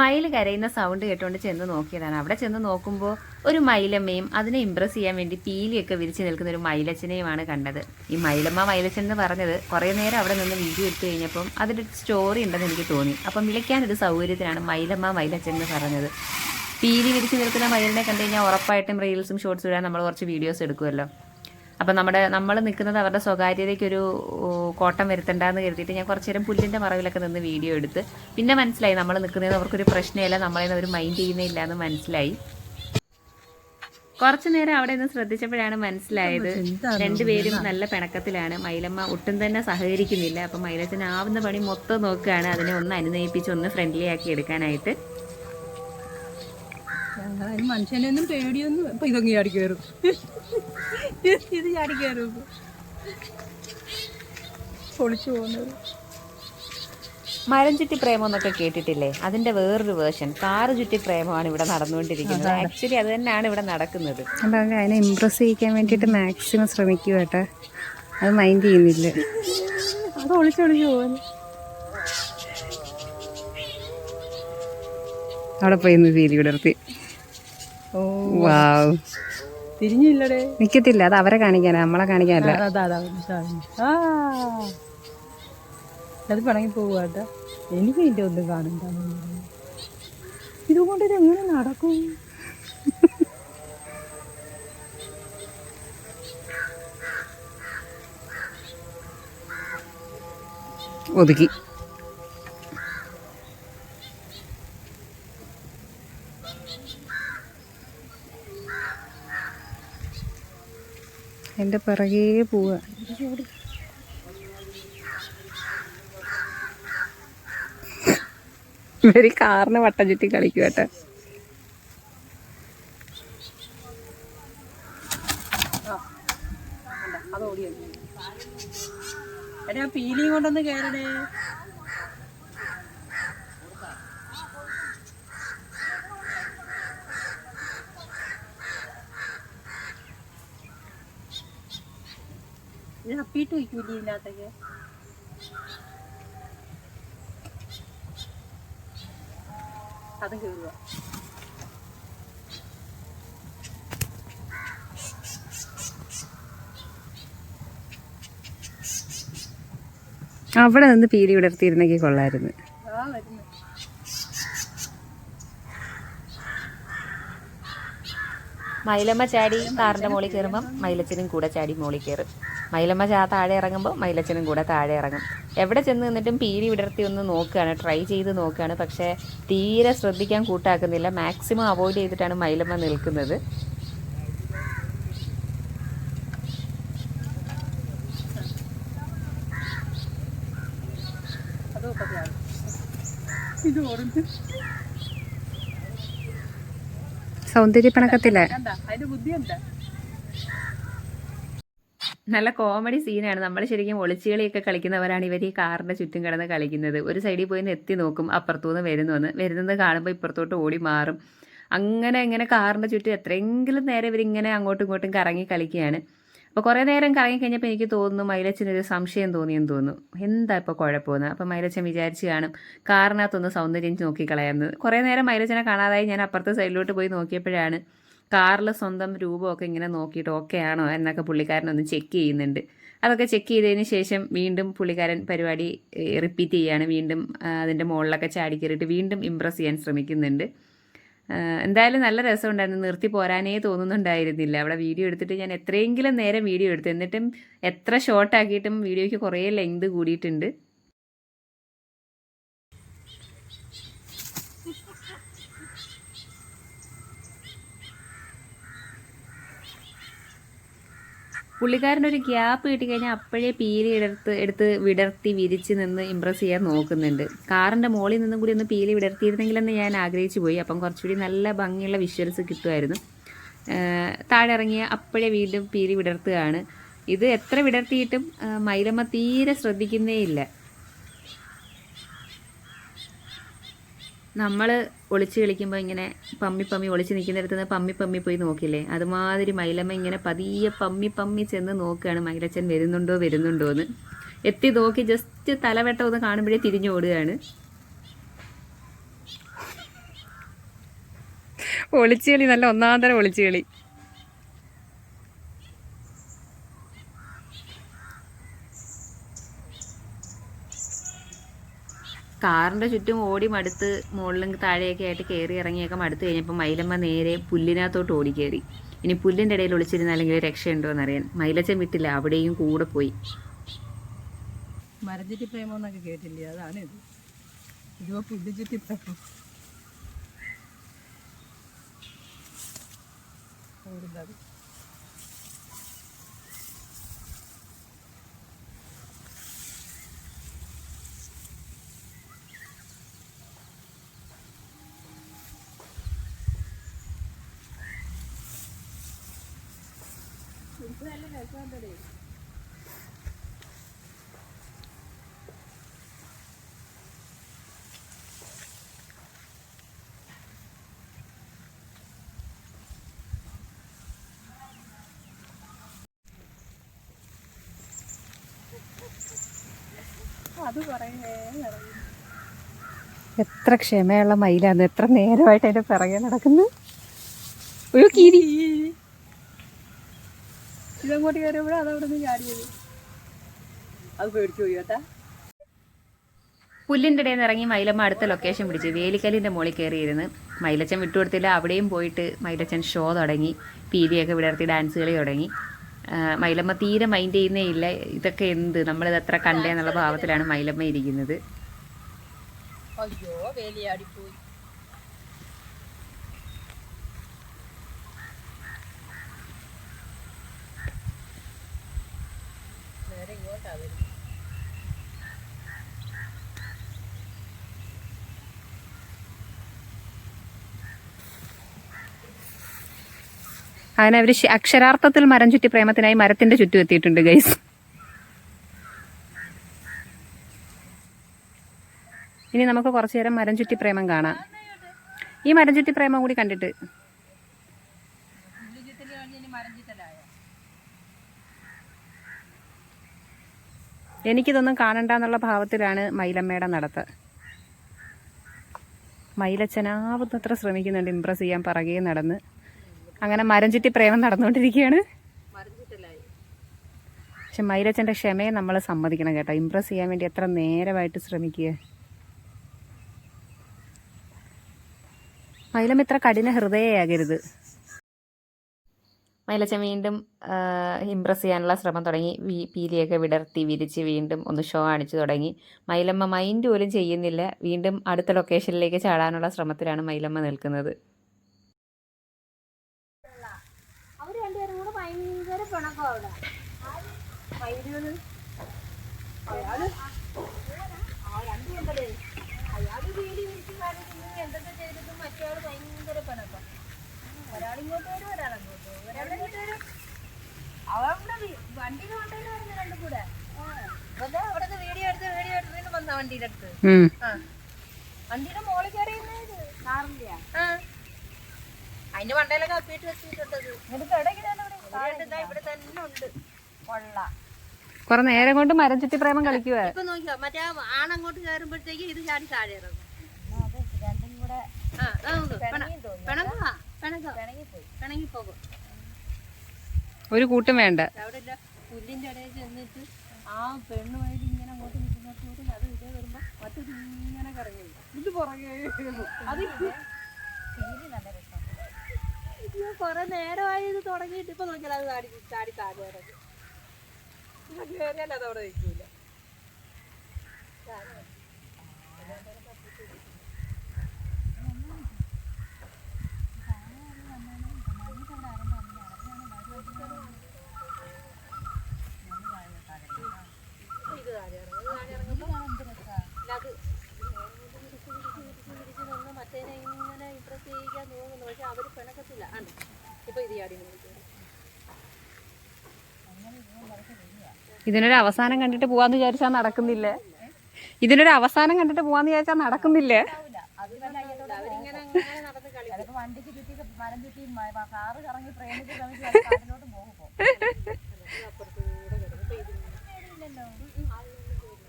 മയിൽ കരയുന്ന സൗണ്ട് കേട്ടുകൊണ്ട് ചെന്ന് നോക്കിയതാണ്. അവിടെ ചെന്ന് നോക്കുമ്പോൾ ഒരു മയിലമ്മയും അതിനെ ഇമ്പ്രസ് ചെയ്യാൻ വേണ്ടി പീലിയൊക്കെ വിരിച്ച് നിൽക്കുന്ന ഒരു മയിലച്ചനെയുമാണ് കണ്ടത്. ഈ മയിലമ്മ മയിലച്ചൻ എന്ന് പറഞ്ഞത് കുറേ നേരം അവിടെ നിന്ന് വീഡിയോ എടുത്തു കഴിഞ്ഞപ്പം അതിന്റെ സ്റ്റോറി ഉണ്ടെന്ന് എനിക്ക് തോന്നി. അപ്പം വിളിക്കാനൊരു സൗകര്യത്തിനാണ് മയിലമ്മ മയിലച്ചൻ എന്ന് പറഞ്ഞത്. പീലി വിരിച്ച് നിൽക്കുന്ന മയിലിനെ കണ്ടു കഴിഞ്ഞാൽ ഉറപ്പായിട്ടും റീൽസും ഷോർട്സും ഇടാൻ നമ്മൾ കുറച്ച് വീഡിയോസ് എടുക്കുമല്ലോ. അപ്പം നമ്മുടെ നമ്മൾ നിൽക്കുന്നത് അവരുടെ സ്വകാര്യതയ്ക്കൊരു കോട്ടം വരുത്തണ്ടെന്ന് കരുതിയിട്ട് ഞാൻ കുറച്ച് നേരം പുല്ലിന്റെ മറവിലൊക്കെ നിന്ന് വീഡിയോ എടുത്ത് പിന്നെ മനസ്സിലായി നമ്മൾ നിൽക്കുന്നത് അവർക്കൊരു പ്രശ്നമില്ല നമ്മളെ അവർ മൈൻഡ് ചെയ്യുന്നില്ല എന്ന് മനസ്സിലായി. കുറച്ചു നേരം അവിടെ നിന്ന് ശ്രദ്ധിച്ചപ്പോഴാണ് മനസ്സിലായത്. രണ്ടുപേരും നല്ല പിണക്കത്തിലാണ്. മൈലമ്മ ഒട്ടും തന്നെ സഹകരിക്കുന്നില്ല. അപ്പം മൈലച്ചൻ ആവുന്ന പണി മൊത്തം നോക്കുകയാണ്. അതിനെ ഒന്ന് അനുനയിപ്പിച്ച് ഒന്ന് ഫ്രണ്ട്ലി ആക്കി എടുക്കാനായിട്ട്. ഞങ്ങളതിന് മനുഷ്യനൊന്നും പേടിയൊന്നും ഇപ്പൊ ഇതൊക്കെ ചാടി കയറും ഇത് ചാടി കയറും ഇപ്പൊ. പൊളിച്ചു പോകുന്നത്. മരം ചുറ്റി പ്രേമം എന്നൊക്കെ കേട്ടിട്ടില്ലേ? അതിന്റെ വേറൊരു വേർഷൻ. കാറ് ചുറ്റി പ്രേമമാണ് ഇവിടെ നടന്നുകൊണ്ടിരിക്കുന്നത്. ആക്ച്വലി അത് തന്നെയാണ് ഇവിടെ നടക്കുന്നത്. അതിനെ ഇമ്പ്രസ് ചെയ്യിക്കാൻ വേണ്ടിയിട്ട് മാക്സിമം ശ്രമിക്കുക കേട്ടോ. അത് മൈൻഡ് ചെയ്യുന്നില്ല. അത് ഒളിച്ചൊളിച്ച് പോകുന്നു. അവിടെ പോയി ഇന്ന് തീരി വിടർത്തി ഓ വാവ്. തിരിഞ്ഞില്ലടേ. നിക്കത്തില്ല അത് അവരെ കാണിക്കാനാ നമ്മളെ കാണിക്കാനല്ല. അത് പിണങ്ങി പോവാട്ടോ എനിക്ക് ഇതിന്റെ ഒന്നും കാണണ്ട ഇതുകൊണ്ട് ഇത് എങ്ങനെ നടക്കും? ഒതുക്കി. എന്റെ പിറകേ പോവുക. ഇവർ കാറിന് വട്ടം ചുറ്റി കളിക്കും കേട്ടോ. പീലിയും കൊണ്ടൊന്ന് കയറണേ അപ്പിയിട്ട് വയ്ക്കൂലേ ഇതിനകത്തൊക്കെ അതും കയറുക അവിടെ നിന്ന് പീലി വിടർത്തിയിരുന്നെങ്കിൽ കൊള്ളായിരുന്നു. മൈലമ്മ ചാടി കാറിന്റെ മുകളിൽ കയറുമ്പം മൈലച്ചനും കൂടെ ചാടി മുകളിൽ കയറും. മൈലമ്മ ചാ താഴെ ഇറങ്ങുമ്പോൾ മൈലച്ചനും കൂടെ താഴെ ഇറങ്ങും. എവിടെ ചെന്ന് നിന്നിട്ടും പീരി വിടർത്തി ഒന്ന് നോക്കുകയാണ് ട്രൈ ചെയ്ത് നോക്കുകയാണ്. പക്ഷേ തീരെ ശ്രദ്ധിക്കാൻ കൂട്ടാക്കുന്നില്ല. മാക്സിമം അവോയ്ഡ് ചെയ്തിട്ടാണ് മൈലമ്മ നിൽക്കുന്നത്. ഇത് അതിന്റെ ബുദ്ധിയുണ്ട് നല്ല കോമഡി സീനാണ്. നമ്മൾ ശരിക്കും ഒളിച്ചുകളിയൊക്കെ കളിക്കുന്നവരാണ് ഇവർ ഈ കാറിന്റെ ചുറ്റും കിടന്ന് കളിക്കുന്നത്. ഒരു സൈഡിൽ പോയി എത്തി നോക്കും അപ്പുറത്തുനിന്ന് വരുന്നു വരുന്നത് കാണുമ്പോൾ ഇപ്പുറത്തോട്ട് ഓടി മാറും. അങ്ങനെ ഇങ്ങനെ കാറിന്റെ ചുറ്റും എത്രയെങ്കിലും നേരം ഇവരിങ്ങനെ അങ്ങോട്ടും ഇങ്ങോട്ടും കറങ്ങി കളിക്കുകയാണ്. അപ്പോൾ കുറേ നേരം കറങ്ങി കഴിഞ്ഞപ്പോൾ എനിക്ക് തോന്നുന്നു മൈലച്ചനൊരു സംശയം തോന്നിയെന്ന് തോന്നുന്നു. എന്താ ഇപ്പോൾ കുഴപ്പമെന്ന്? അപ്പോൾ മൈലച്ചൻ വിചാരിച്ച് കാണും കാറിനകത്തൊന്ന് സൗന്ദര്യം നോക്കിക്കളയാമെന്ന്. കുറേ നേരം മൈലച്ചനെ കാണാതായി ഞാൻ അപ്പുറത്തെ സൈഡിലോട്ട് പോയി നോക്കിയപ്പോഴാണ് കാറിൽ സ്വന്തം രൂപമൊക്കെ ഇങ്ങനെ നോക്കിയിട്ട് ഓക്കെ ആണോ എന്നൊക്കെ പുള്ളിക്കാരനൊന്ന് ചെക്ക് ചെയ്യുന്നുണ്ട്. അതൊക്കെ ചെക്ക് ചെയ്തതിന് ശേഷം വീണ്ടും പുള്ളിക്കാരൻ പരിപാടി റിപ്പീറ്റ് ചെയ്യാണ്. വീണ്ടും അതിന്റെ മുകളിലൊക്കെ ചാടി കയറിയിട്ട് വീണ്ടും ഇമ്പ്രസ് ചെയ്യാൻ ശ്രമിക്കുന്നുണ്ട്. എന്തായാലും നല്ല രസമുണ്ടായിരുന്നു. നിർത്തി പോരാനേ തോന്നുന്നുണ്ടായിരുന്നില്ല. അവിടെ വീഡിയോ എടുത്തിട്ട് ഞാൻ എത്രയെങ്കിലും നേരം വീഡിയോ എടുത്തു. എന്നിട്ടും എത്ര ഷോർട്ട് ആക്കിയിട്ടും വീഡിയോയ്ക്ക് കുറേ ലെങ്ത് കൂടിയിട്ടുണ്ട്. പുള്ളിക്കാരനൊരു ഗ്യാപ്പ് കിട്ടിക്കഴിഞ്ഞാൽ അപ്പോഴേ പീലി എടുത്ത് എടുത്ത് വിടർത്തി വിരിച്ച് നിന്ന് ഇമ്പ്രസ് ചെയ്യാൻ നോക്കുന്നുണ്ട്. കാറിന്റെ മുകളിൽ നിന്നും കൂടി ഒന്ന് പീലി വിടർത്തിയിരുന്നെങ്കിലെന്ന് ഞാൻ ആഗ്രഹിച്ചു പോയി. അപ്പം കുറച്ചുകൂടി നല്ല ഭംഗിയുള്ള വിഷ്വൽസ് കിട്ടുമായിരുന്നു. താഴെ ഇറങ്ങിയ അപ്പോഴേ വീണ്ടും പീലി വിടർത്തുകയാണ്. ഇത് എത്ര വിടർത്തിയിട്ടും മൈലമ്മ തീരെ ശ്രദ്ധിക്കുന്നേ ഇല്ല നമ്മൾ ഒളിച്ച് കളിക്കുമ്പോൾ ഇങ്ങനെ പമ്മി പമ്മി ഒളിച്ച് നിൽക്കുന്നിടത്ത് നിന്ന് പമ്മി പമ്മി പോയി നോക്കില്ലേ? അതുമാതിരി മൈലമ്മ ഇങ്ങനെ പതിയെ പമ്മി പമ്മി ചെന്ന് നോക്കുകയാണ് മൈലച്ചൻ വരുന്നുണ്ടോ വരുന്നുണ്ടോ എന്ന് എത്തി നോക്കി ജസ്റ്റ് തലവെട്ടം ഒന്ന് കാണുമ്പോഴേ തിരിഞ്ഞു ഓടുകയാണ്. ഒളിച്ചുകളി നല്ല ഒന്നാന്തരം ഒളിച്ചുകളി കാറിന്റെ ചുറ്റും ഓടി മടുത്ത് മുകളിലും താഴെയൊക്കെ ആയിട്ട് കയറി ഇറങ്ങിയൊക്കെ മടുത്ത് കഴിഞ്ഞപ്പോൾ മൈലമ്മ നേരെ പുല്ലിനകത്തോട്ട് ഓടിക്കേറി. ഇനി പുല്ലിന്റെ ഇടയിൽ ഒളിച്ചിരുന്നാലെങ്കിൽ രക്ഷയുണ്ടോ എന്നറിയാൻ. മൈലച്ചൻ വിട്ടില്ല അവിടെയും കൂടെ പോയി. മരഞ്ചിറ്റി പ്രേമം എന്നൊക്കെ കേട്ടില്ലേ? അതാണ് ഇത്. ഇതുപോ പുല്ലിച്ചിറ്റി പ്രേമം? എത്ര ക്ഷമയുള്ള മയിലാന്ന് എത്ര നേരമായിട്ട് അതിന്റെ പിറകെ നടക്കുന്നു? ഒരു കീരി ഇതങ്ങോട്ട് കയറിയപ്പോഴും അതവിടെ നിന്ന് ചാടിയത്. അത് പേടിച്ചു പോയി കേട്ടാ. പുല്ലിന്റെ ഇടയിൽ നിന്ന് ഇറങ്ങി മൈലമ്മ അടുത്ത ലൊക്കേഷൻ പിടിച്ച് വേലിക്കല്ലിന്റെ മുകളിൽ കയറിയിരുന്ന്. മൈലച്ചൻ വിട്ടുകൊടുത്തില്ല അവിടെയും പോയിട്ട് മൈലച്ചൻ ഷോ തുടങ്ങി. പീലിയൊക്കെ വിടർത്തി ഡാൻസ് കളി തുടങ്ങി. മൈലമ്മ തീരെ മൈൻഡ് ചെയ്യുന്നേ ഇല്ല ഇതൊക്കെ എന്ത്? നമ്മളിത് എത്ര കണ്ടേ എന്നുള്ള ഭാവത്തിലാണ് മൈലമ്മ ഇരിക്കുന്നത്. അയ്യോ വേലിയാടിപ്പോയി നേരെ ഇങ്ങോട്ടാ വരുന്നത് അക്ഷരാർത്ഥത്തിൽ മരം ചുറ്റി പ്രേമത്തിനായി മരത്തിന്റെ ചുറ്റും എത്തിയിട്ടുണ്ട് ഗൈസ് ഇനി നമുക്ക് കുറച്ചു നേരം മരം ചുറ്റി പ്രേമം കാണാം. ഈ മരം ചുറ്റി പ്രേമം കൂടി കണ്ടിട്ട് എനിക്കിതൊന്നും കാണണ്ട എന്നുള്ള ഭാവത്തിലാണ് മൈലമ്മയുടെ നടത്ത്. മൈലച്ചനാവുന്നത്ര ശ്രമിക്കുന്നുണ്ട് ഇമ്പ്രസ് ചെയ്യാൻ പറകെ നടന്ന്. അങ്ങനെ മരം ചുറ്റി പ്രേമം നടന്നുകൊണ്ടിരിക്കുകയാണ്. പക്ഷെ മൈലച്ചന്റെ ക്ഷമയെ നമ്മൾ സമ്മതിക്കണം കേട്ടോ. ഇമ്പ്രസ് ചെയ്യാൻ വേണ്ടി എത്ര നേരമായിട്ട് ശ്രമിക്കുക. മൈലം ഇത്ര കഠിന ഹൃദയയാകരുത്. മൈലച്ചൻ വീണ്ടും ഇമ്പ്രസ് ചെയ്യാനുള്ള ശ്രമം തുടങ്ങി. വി- പീലിയൊക്കെ വിടർത്തി വിരിച്ച് വീണ്ടും ഒന്ന് ഷോ കാണിച്ചു തുടങ്ങി. മൈലമ്മ മൈൻഡ് പോലും ചെയ്യുന്നില്ല. വീണ്ടും അടുത്ത ലൊക്കേഷനിലേക്ക് ചാടാനുള്ള ശ്രമത്തിലാണ് മൈലമ്മ നിൽക്കുന്നത്. ഒരാളിങ്ങോട്ട് വരും ഒരാളങ്ങോട്ട് അവിടെ അവിടെ വീഡിയോ എടുത്ത് വീഡിയോ വന്ന അടുത്ത് ഇവിടെ തന്നെ ഉണ്ട് കൊള്ള കുറെ നേരം കൊണ്ട് മരം ചുറ്റി പ്രേമം കളിക്കുക നോക്കിയോ മറ്റേ ആണങ്ങോട്ട് കയറുമ്പോഴത്തേക്ക് ഇത് ചാടി താഴെ. പിണങ്ങി പോകും. ഒരു കൂട്ടും വേണ്ട. പുല്ലിന്റെ ഇടയിൽ ചെന്നിട്ട് ആ പെണ്ണുമായിട്ട് ഇങ്ങനെ അങ്ങോട്ട് നിൽക്കുന്നോട്ട് അത് ഇതേ വരുമ്പോ മറ്റൊരു ഇങ്ങനെ കറങ്ങി ഇത് പുറകെ അത് ഇത് കൊറേ നേരമായി ഇത് തുടങ്ങിയിട്ട് ഇപ്പൊ നോക്കിയാൽ അത് ചാടി ചാടി താഴെ ഇറങ്ങി അവിടെ അത് അവിടെ നിൽക്കൂല ഇത് താഴെ ഇറങ്ങും ഇത് താഴെ ഇറങ്ങുമ്പോ ഇല്ല, അത് പിടിച്ച് നിന്ന് മറ്റേനെ ഇങ്ങനെ ഇമ്പ്രസ് ചെയ്യിക്കാൻ തോന്നുന്നു പക്ഷെ അവർ പിണക്കത്തില്ല ആണ് ഇപ്പൊ ഇത് ചാടി നോക്കി ഇതിനൊരു അവസാനം കണ്ടിട്ട് പോവാന്ന് വിചാരിച്ചാൽ നടക്കുന്നില്ല? ഇതിനൊരു അവസാനം കണ്ടിട്ട് പോവാന്ന് വിചാരിച്ചാൽ നടക്കുന്നില്ല?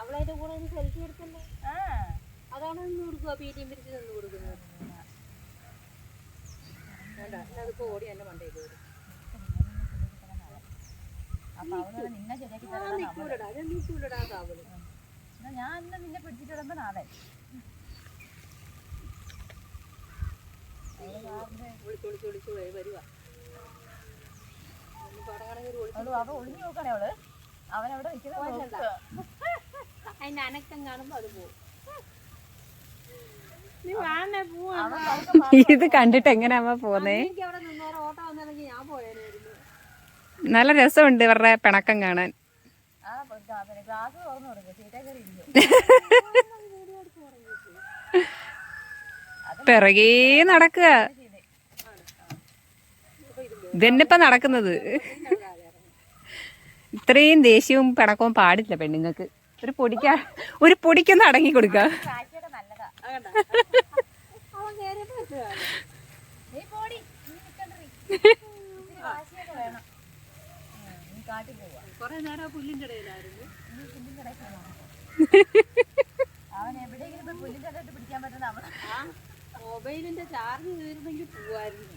അവളതിന്റെ കൂടെ സെൽഫി അതാണ് നിന്ന് കൊടുക്കുക? പീറ്റിയും പിരിച്ച് നിന്ന് കൊടുക്കുന്നത്? ഓടി മണ്ടയിൽ വരും ഞാൻ കാവൽ. നിന്നെ നാളെ. വിളിച്ചു വരുവാ. ഒളിഞ്ഞു നോക്കണേ അവൾ. അവനവിടെ നിൽക്കുന്ന അതിന്റെ അനക്കം കാണുമ്പോ അത് പോകും ഇത് കണ്ടിട്ട് എങ്ങനെയാ അമ്മ പോന്നേ എനിക്ക് അവിടെ നിന്നേരം ഓട്ടം വന്നില്ലെങ്കിൽ ഞാൻ പോയേനായിരുന്നു. നല്ല രസമുണ്ട് ഇവരുടെ പിണക്കം കാണാൻ. പിറകേ നടക്കുക. ഇതന്നെപ്പ നടക്കുന്നത്. ഇത്രയും ദേഷ്യവും പിണക്കവും പാടില്ല പെണ്ണുങ്ങൾക്ക്. ഒരു പൊടിക്ക ഒരു പൊടിക്കൊന്ന് അടങ്ങി കൊടുക്ക. കൊറേ നേരം പുല്ലിന്റെ ഇടയിലായിരുന്നു. പുല്ലിന്റെ അവൻ എവിടെയെങ്കിലും പോയി പുല്ലിന്റെ ഇടയിട്ട് പിടിക്കാൻ പറ്റുന്ന അവൻ മൊബൈലിന്റെ ചാർജ് തീർന്നെങ്കിൽ പോവായിരുന്നു.